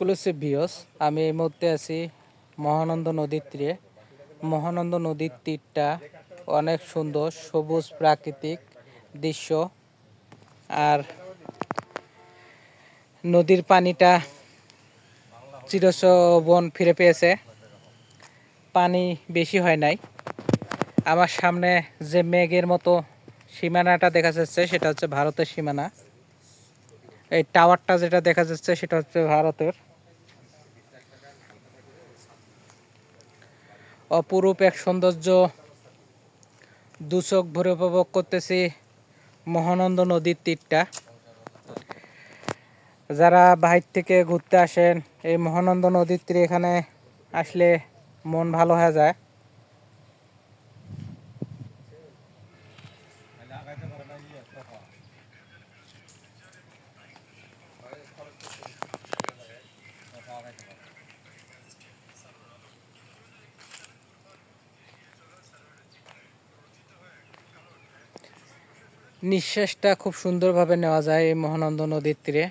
Exclusive views আমি এই মুহূর্তে আছি মহানন্দ নদীর তীরে। মহানন্দ নদীর তীরটা অনেক সুন্দর, সবুজ প্রাকৃতিক দৃশ্য। আর নদীর পানিটা চিরসবন ফিরে পেয়েছে। পানি বেশি হয় নাই। আমার সামনে যে মেঘের মতো সীমানাটা দেখা যাচ্ছে, সেটা হচ্ছে ভারতের সীমানা। এই টাওয়ারটা যেটা দেখা যাচ্ছে, সেটা হচ্ছে ভারতের। অপরূপ এক সৌন্দর্য দুচোখ ভরে উপভোগ করতেছি মহানন্দ নদীর তীরটা। যারা বাহির থেকে ঘুরতে আসেন, এই মহানন্দ নদীর তীরে এখানে আসলে মন ভালো হয়ে যায়। নিঃশ্বাসটা খুব সুন্দরভাবে নেওয়া যায় এই মহানন্দ নদীর তীরে।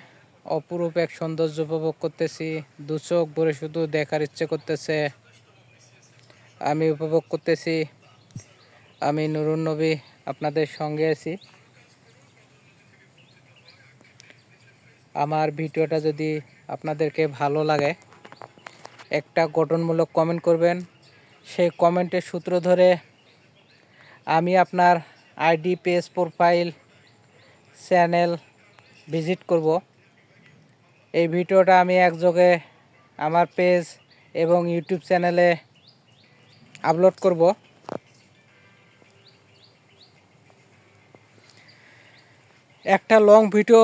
অপরূপ এক সৌন্দর্য উপভোগ করতেছি। দু চোখ ভরে শুধু দেখার ইচ্ছে করতেছে। আমি উপভোগ করতেছি। আমি নুরুন নবী, আপনাদের সঙ্গে আছি। আমার ভিডিওটা যদি আপনাদেরকে ভালো লাগে, একটা গঠনমূলক কমেন্ট করবেন। সেই কমেন্টের সূত্র ধরে আমি আপনার ID, page profile, channel visit করব। এই ভিডিওটা আমি একযোগে আমার পেজ এবং ইউটিউব চ্যানেলে আপলোড করব। একটা লং ভিডিও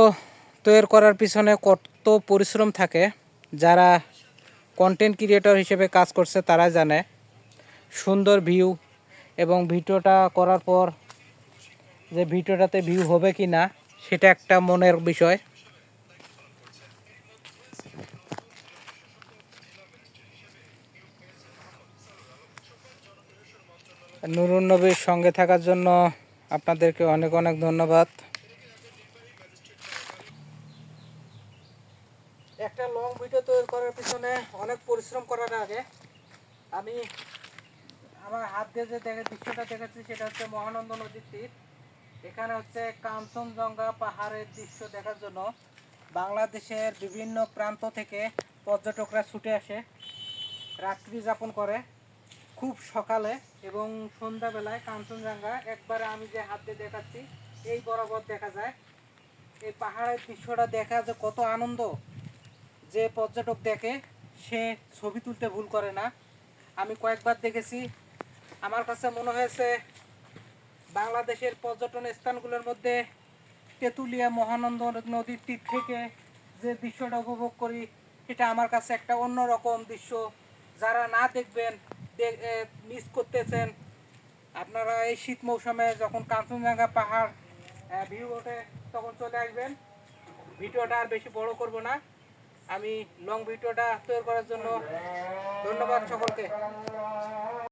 তৈরি করার পিছনে কত পরিশ্রম থাকে, যারা কন্টেন্ট ক্রিয়েটর হিসেবে কাজ করছে তারা জানে। সুন্দর ভিউ এবং ভিডিওটা করার পর যে ভিডিওটাতে ভিউ হবে কি না সেটা একটা মনের বিষয়। নুরুন নবীর সঙ্গে থাকার জন্য আপনাদেরকে অনেক অনেক ধন্যবাদ। একটা লং ভিডিও তৈরি করার পিছনে অনেক পরিশ্রম করার আগে আমি আমার হাত দিয়ে যে দেখে দৃশ্যটা দেখাচ্ছি সেটা হচ্ছে মহানন্দ নদীর তীর। এখানে হচ্ছে কাঞ্চনজঙ্ঘা পাহাড়ের দৃশ্য দেখার জন্য বাংলাদেশের বিভিন্ন প্রান্ত থেকে পর্যটকরা ছুটে আসে, রাত্রি যাপন করে, খুব সকালে এবং সন্ধ্যাবেলায় কাঞ্চনজঙ্ঘা। একবারে আমি যে হাত দিয়ে দেখাচ্ছি, এই বরাবর দেখা যায়। এই পাহাড়ের দৃশ্যটা দেখা যে কত আনন্দ যে পর্যটক দেখে, সে ছবি তুলতে ভুল করে না। আমি কয়েকবার দেখেছি, আমার কাছে মনে হয়েছে বাংলাদেশের পর্যটন স্থানগুলোর মধ্যে তেঁতুলিয়া মহানন্দ নদীর তীর থেকে যে দৃশ্যটা উপভোগ করি, এটা আমার কাছে একটা অন্যরকম দৃশ্য। যারা না দেখবেন মিস করতেছেন, আপনারা এই শীত মৌসুমে যখন কাঞ্চনজঙ্ঘা পাহাড় ভিউ ওঠে তখন চলে আসবেন। ভিডিওটা আর বেশি বড় করব না। আমি লং ভিডিওটা তৈরি করার জন্য ধন্যবাদ সকলকে।